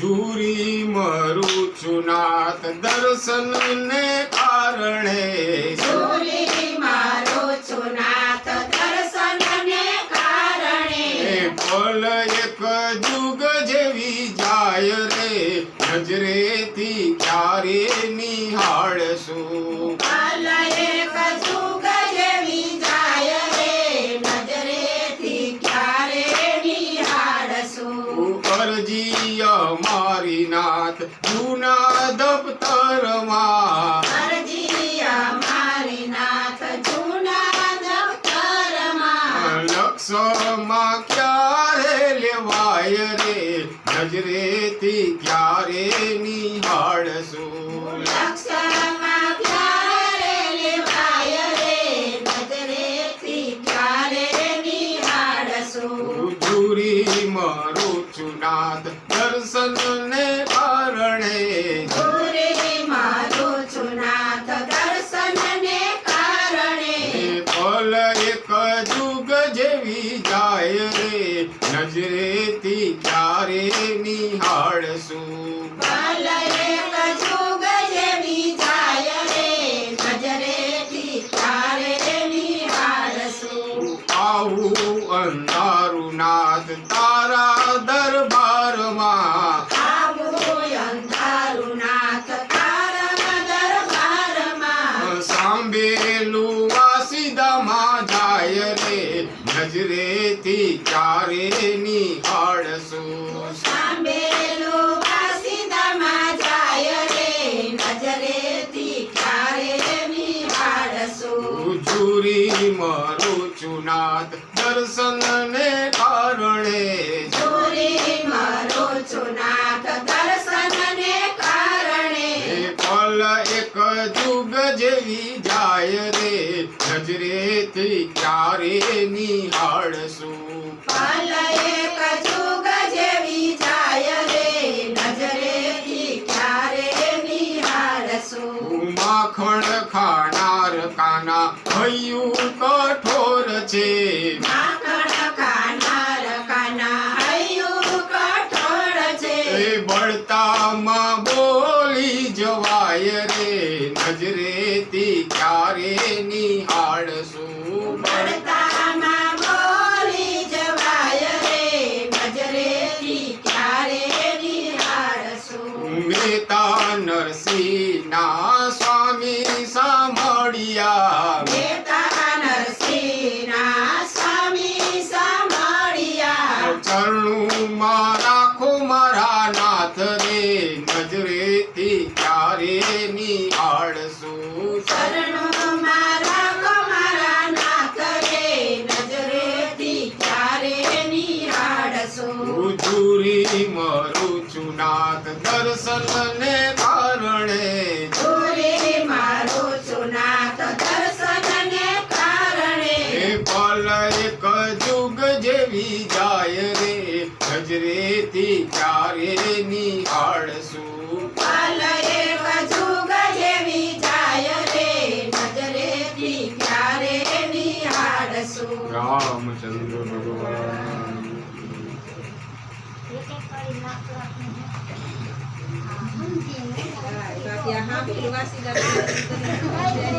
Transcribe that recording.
જુરી મરું ચુનાત દર્શન ને કારણે. ચોરી મારો છુનાથ દર્શનને કારણે. એ પલ એક જુગ જેવી જાય રે. નજરેથી ક્યારે નિહાળશું? અરજી અમારી નાથ જૂના દફતરમાં અરજી અમારી નાથ જૂના દફતરમાં લક્ષમાં ક્યારે લેવાય રે? નજરેથી ક્યારે નિહાળશું અંધારું નાથ તારા દરબારમાં. સાંભેલું વાસીદામાં જાય રે નજરેથી ચારે નિહાળશું જુરી મારો ચુનાદ દર્શન ને કારણે મારો પલ એક જુગ જેવી જાય રે નજરેથી ક્યારે નિહાળશું? પલ એક જુગ કાના હૈયું કઠોર છે. બળતામાં બોલી જવાય રે નજરેથી ક્યારે નિહાળશું? મેતા નરસિંહના સ્વામી નાથ રે નજરેથી ક્યારે નિહાળશું રાખો મારા નાથ રે નજરેથી ક્યારે નિહાળશું ઉજુરી મરું ચુનાથ દર્શન ને કારણે કારણે. એ એક જુગ જેવી જાય રે. નજરેથી ક્યારે નિહાળશું પાલ એક જુગ જેવી જાય રે નજરેથી ક્યારે નિહાળશું રામચંદ્ર ભગવાન બાકી હા પેલું વાસી